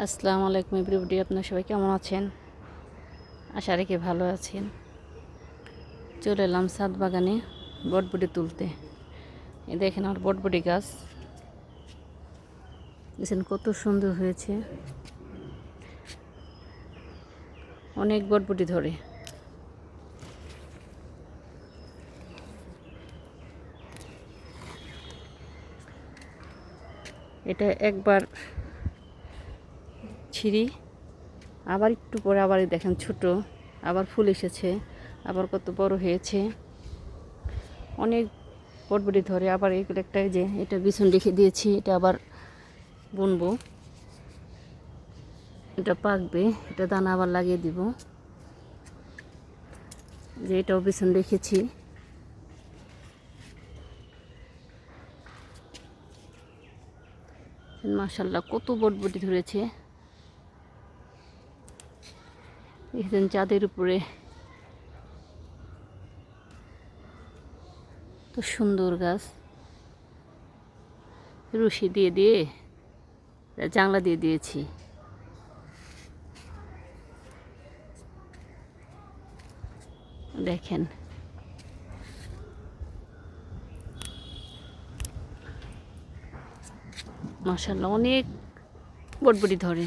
আসসালামু আলাইকুম এভরিবডি, আপনার সবাই কেমন আছেন? আশা রেখে ভালো আছেন। চলে এলাম সাত বাগানে বটবটি তুলতে। এই দেখেন আমার বটবটি গাছ। দেখছেন কত সুন্দর হয়েছে। অনেক বটবুটি ধরে। এটা একবার ছিঁড়ি। আবার একটু পরে আবার দেখেন ছোট, আবার ফুল এসেছে, আবার কত বড় হয়েছে। অনেক বটবটি ধরে, আবার এগুলো একটা যে, এটা বিছন রেখে দিয়েছি, এটা আবার বুনবো। এটা পাকবে, এটা দানা আবার লাগিয়ে দিব। যে এটাও বিছুন রেখেছি। মাশাল্লাহ কত বটবটি ধরেছে। দেখছেন চাঁদের উপরে। তো সুন্দর গাছ। রশি দিয়ে দিয়ে জাংলা দিয়ে দিয়েছি। দেখেন। মাসাল্লাহ অনেক বটবটি ধরে।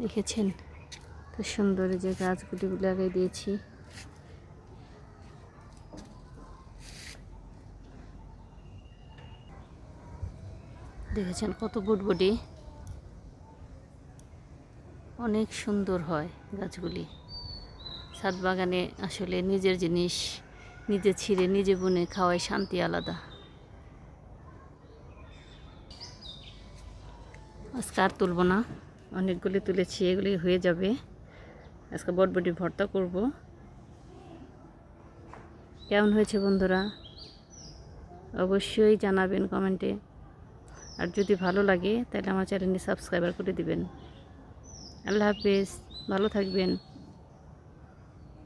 দেখেছেন? তো সুন্দর যে গাছগুলি লাগিয়ে দিয়েছি। দেখেছেন কত বুটবুটি অনেক সুন্দর হয় গাছগুলি। ছাদ বাগানে আসলে নিজের জিনিস নিজে ছিঁড়ে নিজে বুনে খাওয়াই শান্তি আলাদা। আজকে আর তুলব না। অনেকগুলি তুলেছি, এগুলি হয়ে যাবে। আজকে বটবটি ভর্তা করব। কেমন হয়েছে বন্ধুরা? অবশ্যই জানাবেন কমেন্টে। আর যদি ভালো লাগে, তাহলে আমার চ্যানেলটি সাবস্ক্রাইবার করে দিবেন। আল্লাহ হাফিজ, ভালো থাকবেন।